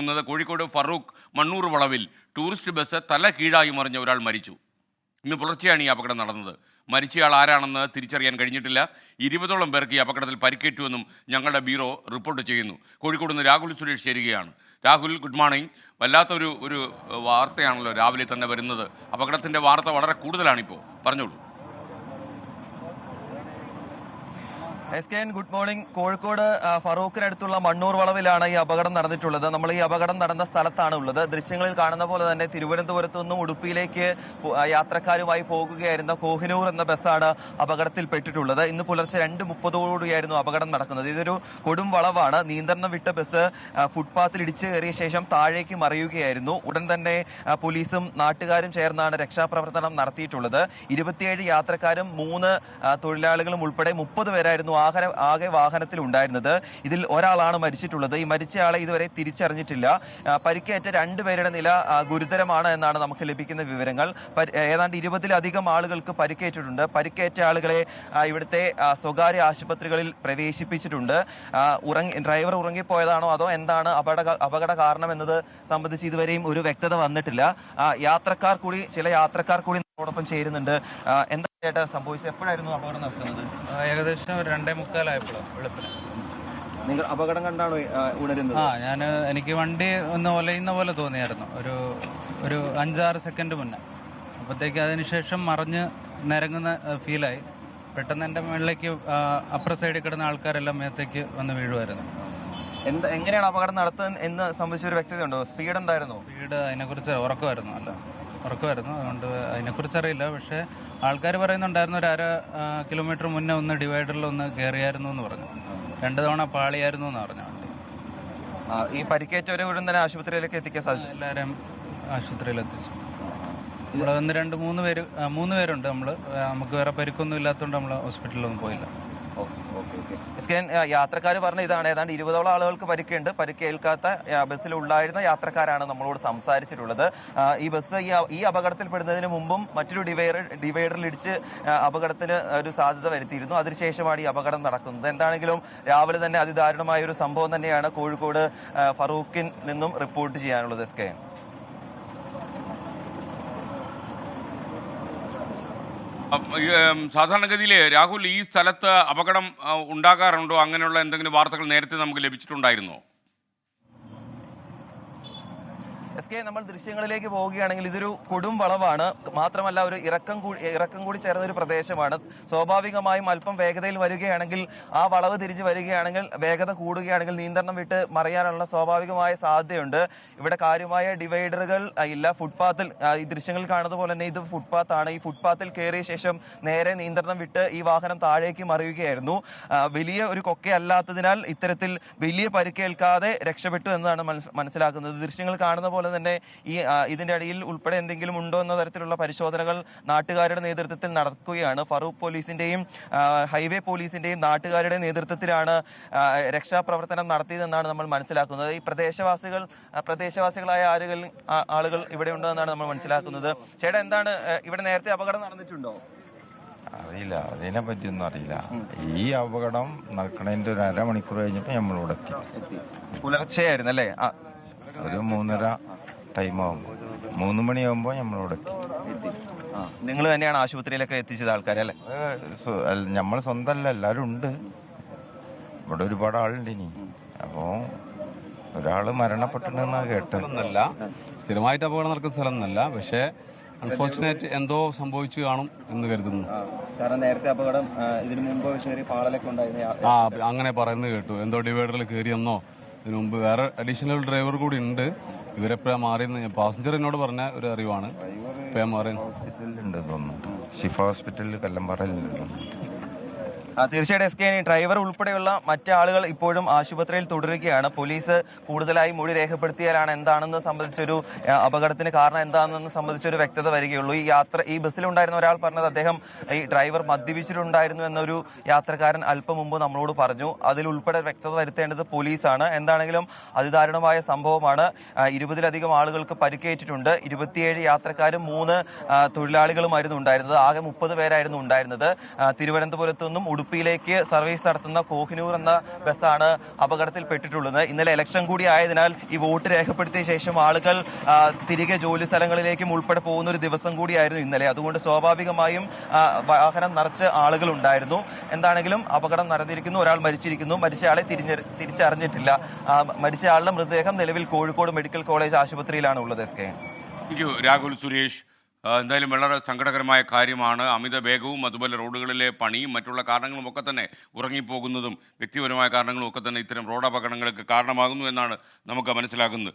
ുന്നത് കോഴിക്കോട് ഫറൂഖ് മണ്ണൂർ വളവിൽ tourist bus തല കീഴായി മറിഞ്ഞ ഒരാൾ മരിച്ചു. ഇന്ന് പുലർച്ചെയാണ് ഈ അപകടം നടന്നത്. മരിച്ചയാൾ ആരാണെന്ന് തിരിച്ചറിയാൻ കഴിഞ്ഞിട്ടില്ല. ഇരുപതോളം പേർക്ക് ഈ അപകടത്തിൽ പരിക്കേറ്റുവെന്നും ഞങ്ങളുടെ ബ്യൂറോ റിപ്പോർട്ട് ചെയ്യുന്നു. കോഴിക്കോട് നിന്ന് രാഹുൽ സുരേഷ് ചേരുകയാണ്. Rahul good morning. വല്ലാത്തൊരു ഒരു വാർത്തയാണല്ലോ രാവിലെ തന്നെ വരുന്നത്. അപകടത്തിന്റെ വാർത്ത വളരെ കൂടുതലാണിപ്പോൾ പറഞ്ഞോളൂ. S K N good morning. Kozhikode ഫറൂഖിനടുത്തുള്ള Mannur വളവിലാണ് ഈ അപകടം നടന്നിട്ടുള്ളത്. നമ്മൾ ഈ അപകടം നടന്ന സ്ഥലത്താണ് ഉള്ളത്. ദൃശ്യങ്ങളിൽ കാണുന്ന പോലെ തന്നെ തിരുവനന്തപുരത്ത് നിന്നും ഉടുപ്പിയിലേക്ക് യാത്രക്കാരുമായി പോകുകയായിരുന്ന കോഹിനൂർ എന്ന ബസ്സാണ് അപകടത്തിൽപ്പെട്ടിട്ടുള്ളത്. ഇന്ന് പുലർച്ചെ രണ്ട് മുപ്പതോടുകൂടിയായിരുന്നു അപകടം നടക്കുന്നത്. ഇതൊരു കൊടും വളവാണ്. നിയന്ത്രണം വിട്ട ബസ് ഫുട്പാത്തിൽ ഇടിച്ചു കയറിയ ശേഷം താഴേക്ക് മറിയുകയായിരുന്നു. ഉടൻ തന്നെ പോലീസും നാട്ടുകാരും ചേർന്നാണ് രക്ഷാപ്രവർത്തനം നടത്തിയിട്ടുള്ളത്. ഇരുപത്തിയേഴ് യാത്രക്കാരും മൂന്ന് തൊഴിലാളികളും ഉൾപ്പെടെ മുപ്പത് പേരായിരുന്നു ആകെ ആകെ വാഹനത്തിൽ ഉണ്ടായിരുന്നത് ഇതിൽ ഒരാളാണ് മരിച്ചിട്ടുള്ളത്. ഈ മരിച്ചയാളെ ഇതുവരെ തിരിച്ചറിഞ്ഞിട്ടില്ല. പരിക്കേറ്റ രണ്ടുപേരുടെ നില ഗുരുതരമാണ് എന്നാണ് നമുക്ക് ലഭിക്കുന്ന വിവരങ്ങൾ. ഏതാണ്ട് ഇരുപതിലധികം ആളുകൾക്ക് പരിക്കേറ്റിട്ടുണ്ട്. പരിക്കേറ്റ ആളുകളെ ഇവിടുത്തെ സ്വകാര്യ ആശുപത്രികളിൽ പ്രവേശിപ്പിച്ചിട്ടുണ്ട്. ഉറങ്ങി ഡ്രൈവർ ഉറങ്ങിപ്പോയതാണോ അതോ എന്താണ് അപകട അപകട കാരണം എന്നത് സംബന്ധിച്ച് ഇതുവരെയും ഒരു വ്യക്തത വന്നിട്ടില്ല. യാത്രക്കാർ കൂടി ചില യാത്രക്കാർ കൂടി ോടൊപ്പം ചേരുന്നുണ്ട്. എന്താ ചേട്ടാ സംഭവിച്ചത് എപ്പോഴായിരുന്നു അപകടം നടക്കുന്നത്? ഏകദേശം ഒരു രണ്ടേ മുക്കാലായപ്പോഴും വെളുപ്പിന്. നിങ്ങൾ അപകടം കണ്ടാണ് ആ, ഉണരുന്നത്? ആ ഞാൻ എനിക്ക് വണ്ടി ഒന്ന് ഒലയുന്ന പോലെ തോന്നിയായിരുന്നു. ഒരു ഒരു അഞ്ചാറ് സെക്കൻഡ് മുന്നേ. അപ്പോഴത്തേക്ക് അതിനുശേഷം മറിഞ്ഞ് നിരങ്ങുന്ന ഫീലായി. പെട്ടെന്ന് എന്റെ മുകളിലേക്ക് അപ്പുറ സൈഡിൽ കിടന്ന ആൾക്കാരെല്ലാം മേത്തേക്ക് വന്ന് വീഴുമായിരുന്നു എന്താ എങ്ങനെയാണ് അപകടം നടത്തുന്നത് എന്ന് സംബന്ധിച്ച ഒരു വ്യക്തത ഉണ്ടോ സ്പീഡ് ഉണ്ടായിരുന്നോ സ്പീഡ് അതിനെക്കുറിച്ച് ഉറക്കമായിരുന്നു അല്ല ഉറക്കമായിരുന്നു. അതുകൊണ്ട് അതിനെക്കുറിച്ച് അറിയില്ല പക്ഷേ ആൾക്കാർ പറയുന്നുണ്ടായിരുന്നു ഒരു അര കിലോമീറ്റർ മുന്നേ ഒന്ന് ഡിവൈഡറിൽ ഒന്ന് കയറിയായിരുന്നു എന്ന് പറഞ്ഞു. രണ്ട് തവണ പാളിയായിരുന്നു എന്ന് പറഞ്ഞു വണ്ടി. ഈ പരിക്കേറ്റവരെ ഉടൻ തന്നെ ആശുപത്രിയിലേക്ക് എത്തിക്കാൻ സാധിച്ചു. എല്ലാവരും ആശുപത്രിയിൽ എത്തിച്ചു. നമ്മൾ ഒന്ന് രണ്ട് മൂന്ന് പേര് മൂന്ന് പേരുണ്ട് നമ്മൾ നമുക്ക് വേറെ പരിക്കൊന്നും ഇല്ലാത്തതുകൊണ്ട് നമ്മൾ ഹോസ്പിറ്റലിലൊന്നും പോയില്ല. സ്കാൻ യാത്രക്കാർ പറഞ്ഞ ഇതാണ്. ഏതാണ്ട് ഇരുപതോളം ആളുകൾക്ക് പരിക്കുണ്ട്. പരിക്കേൽക്കാത്ത ബസ്സിൽ ഉണ്ടായിരുന്ന യാത്രക്കാരാണ് നമ്മളോട് സംസാരിച്ചിട്ടുള്ളത്. ഈ ബസ് ഈ അപകടത്തിൽപ്പെടുന്നതിന് മുമ്പും മറ്റൊരു ഡിവൈഡർ ഡിവൈഡറിൽ ഇടിച്ച് അപകടത്തിന് ഒരു സാധ്യത വരുത്തിയിരുന്നു. അതിനുശേഷമാണ് ഈ അപകടം നടക്കുന്നത്. എന്താണെങ്കിലും രാവിലെ തന്നെ അതിദാരുണമായ ഒരു സംഭവം തന്നെയാണ് കോഴിക്കോട് ഫറൂഖിൻ നിന്നും റിപ്പോർട്ട് ചെയ്യാനുള്ളത് എസ് സാധാരണഗതിയിൽ രാഹുൽ ഈ സ്ഥലത്ത് അപകടം ഉണ്ടാകാറുണ്ടോ? അങ്ങനെയുള്ള എന്തെങ്കിലും വാർത്തകൾ നേരത്തെ നമുക്ക് ലഭിച്ചിട്ടുണ്ടായിരുന്നോ? എസ് കെ നമ്മൾ ദൃശ്യങ്ങളിലേക്ക് പോവുകയാണെങ്കിൽ ഇതൊരു കൊടും വളവാണ്. മാത്രമല്ല ഒരു ഇറക്കം കൂടി ഇറക്കം കൂടി ചേർന്ന ഒരു പ്രദേശമാണ്. സ്വാഭാവികമായും അല്പം വേഗതയിൽ വരികയാണെങ്കിൽ ആ വളവ് തിരിഞ്ഞ് വരികയാണെങ്കിൽ വേഗത കൂടുകയാണെങ്കിൽ നിയന്ത്രണം വിട്ട് മറിയാനുള്ള സ്വാഭാവികമായ സാധ്യതയുണ്ട്. ഇവിടെ കാര്യമായ ഡിവൈഡറുകൾ ഇല്ല. ഫുട്പാത്തിൽ ഈ ദൃശ്യങ്ങൾ കാണുന്നത് പോലെ തന്നെ ഇത് ഫുട്പാത്താണ്. ഈ ഫുട്പാത്തിൽ കയറിയ ശേഷം നേരെ നിയന്ത്രണം വിട്ട് ഈ വാഹനം താഴേക്ക് മറിയുകയായിരുന്നു. വലിയ ഒരു കൊക്കയല്ലാത്തതിനാൽ ഇത്തരത്തിൽ വലിയ പരിക്കേൽക്കാതെ രക്ഷപ്പെട്ടു എന്നാണ് മനസ്സിലാക്കുന്നത്. ദൃശ്യങ്ങൾ കാണുന്ന പോലെ തന്നെ ഈ ഇതിന്റെ അടിയിൽ ഉൾപ്പെടെ എന്തെങ്കിലും ഉണ്ടോ എന്ന തരത്തിലുള്ള പരിശോധനകൾ നാട്ടുകാരുടെ നേതൃത്വത്തിൽ നടക്കുകയാണ്. ഫറൂഖ് പോലീസിന്റെയും ഹൈവേ പോലീസിന്റെയും നാട്ടുകാരുടെ നേതൃത്വത്തിലാണ് രക്ഷാപ്രവർത്തനം നടത്തിയതെന്നാണ് നമ്മൾ മനസ്സിലാക്കുന്നത്. ഈ പ്രദേശവാസികൾ പ്രദേശവാസികളായ ആളുകൾ ആളുകൾ ഇവിടെ ഉണ്ടെന്നാണ് നമ്മൾ മനസ്സിലാക്കുന്നത്. ചേട്ടാ എന്താണ് ഇവിടെ നേരത്തെ അപകടം നടന്നിട്ടുണ്ടോ? അറിയില്ല. അതിനെ പറ്റിയൊന്നും അറിയില്ല. ഈ അപകടം നടക്കണതിന്റെ ഒരു അരമണിക്കൂർ കഴിഞ്ഞപ്പോ നമ്മളിവിടെ എത്തി. പുലർച്ചെയായിരുന്നു അല്ലേ? ഒരു മൂന്നര ടൈം ആകുമ്പോൾ മൂന്ന് മണിയാകുമ്പോൾ ആ നിങ്ങൾ തന്നെയാണ് ആശുപത്രിയിലൊക്കെ എത്തിച്ചത് ആൾക്കാരെ അല്ലേ? നമ്മൾ സ്വന്തമല്ല എല്ലാവരും ഉണ്ട്. ഇവിടെ ഒരുപാട് ആളുണ്ട് ഇനി. അപ്പോൾ ഒരാൾ മരണപ്പെട്ടിട്ടുണ്ടെന്നാ കേട്ടത്. സ്ഥിരമായിട്ട് അപകടം നടക്കുന്ന സ്ഥലമൊന്നല്ല പക്ഷേ അൺഫോർച്ചുനേറ്റ് എന്തോ സംഭവിച്ചു കാണും എന്ന് കരുതുന്നു. കാരണം നേരത്തെ അപകടം ഇതിനു മുമ്പ് ചെറിയ പാളലൊക്കെ ഉണ്ടായിരുന്നു. ആ അങ്ങനെ പറയുന്നത് കേട്ടു. എന്തോ ഡിവൈഡറിൽ കയറിയെന്നോ ഇതിനു മുമ്പ് വേറെ അഡീഷണൽ ഡ്രൈവർ കൂടി ഉണ്ട്. ഇവരെപ്പോഴാണ് മാറിയെന്ന് പാസഞ്ചർ എന്നോട് പറഞ്ഞ ഒരു അറിവാണ്. ഇപ്പം ഞാൻ മാറിയെന്ന് ഹോസ്പിറ്റലിലുണ്ട് തോന്നുന്നു. ഷിഫ ഹോസ്പിറ്റലിൽ കല്ലമ്പാറയിലുണ്ട് തീർച്ചയായിട്ടും എസ് കെ ഡ്രൈവർ ഉൾപ്പെടെയുള്ള മറ്റു ആളുകൾ ഇപ്പോഴും ആശുപത്രിയിൽ തുടരുകയാണ്. പോലീസ് കൂടുതലായി മൊഴി രേഖപ്പെടുത്തിയാലാണ് എന്താണെന്ന് സംബന്ധിച്ചൊരു അപകടത്തിന് കാരണം എന്താണെന്ന് സംബന്ധിച്ചൊരു വ്യക്തത വരികയുള്ളൂ. ഈ യാത്ര ഈ ബസ്സിലുണ്ടായിരുന്ന ഒരാൾ പറഞ്ഞത് അദ്ദേഹം ഈ ഡ്രൈവർ മദ്യപിച്ചിട്ടുണ്ടായിരുന്നു എന്നൊരു യാത്രക്കാരൻ അല്പം മുമ്പ് നമ്മളോട് പറഞ്ഞു. അതിൽ ഉൾപ്പെടെ വ്യക്തത വരുത്തേണ്ടത് പോലീസാണ്. എന്താണെങ്കിലും അതിദാരുണമായ സംഭവമാണ്. ഇരുപതിലധികം ആളുകൾക്ക് പരിക്കേറ്റിട്ടുണ്ട്. ഇരുപത്തിയേഴ് യാത്രക്കാരും മൂന്ന് തൊഴിലാളികളുമായിരുന്നു ഉണ്ടായിരുന്നത്. ആകെ മുപ്പത് പേരായിരുന്നു ഉണ്ടായിരുന്നത്. തിരുവനന്തപുരത്തു നിന്നും ഉടുപ്പി ഉടുപ്പിയിലേക്ക് സർവീസ് നടത്തുന്ന കോഹിനൂർ എന്ന ബസ്സാണ് അപകടത്തിൽപ്പെട്ടിട്ടുള്ളത്. ഇന്നലെ ഇലക്ഷൻ കൂടി ആയതിനാൽ ഈ വോട്ട് രേഖപ്പെടുത്തിയ ശേഷം ആളുകൾ തിരികെ ജോലി സ്ഥലങ്ങളിലേക്കും ഉൾപ്പെടെ പോകുന്ന ഒരു ദിവസം കൂടിയായിരുന്നു ഇന്നലെ. അതുകൊണ്ട് സ്വാഭാവികമായും വാഹനം നിറച്ച് ആളുകൾ ഉണ്ടായിരുന്നു. എന്താണെങ്കിലും അപകടം നടന്നിരിക്കുന്നു. ഒരാൾ മരിച്ചിരിക്കുന്നു. മരിച്ചയാളെ തിരിഞ്ഞ തിരിച്ചറിഞ്ഞിട്ടില്ല. മരിച്ചയാളുടെ മൃതദേഹം നിലവിൽ കോഴിക്കോട് മെഡിക്കൽ കോളേജ് ആശുപത്രിയിലാണ് ഉള്ളത് എസ് കെ. രാഹുൽ സുരേഷ്. എന്തായാലും വളരെ സങ്കടകരമായ കാര്യമാണ്. അമിത വേഗവും അതുപോലെ റോഡുകളിലെ പണിയും മറ്റുള്ള കാരണങ്ങളും ഒക്കെ തന്നെ ഉറങ്ങിപ്പോകുന്നതും വ്യക്തിപരമായ കാരണങ്ങളും ഒക്കെ തന്നെ ഇത്തരം റോഡ് അപകടങ്ങൾക്ക് കാരണമാകുന്നു എന്നാണ് നമുക്ക് മനസ്സിലാക്കുന്നത്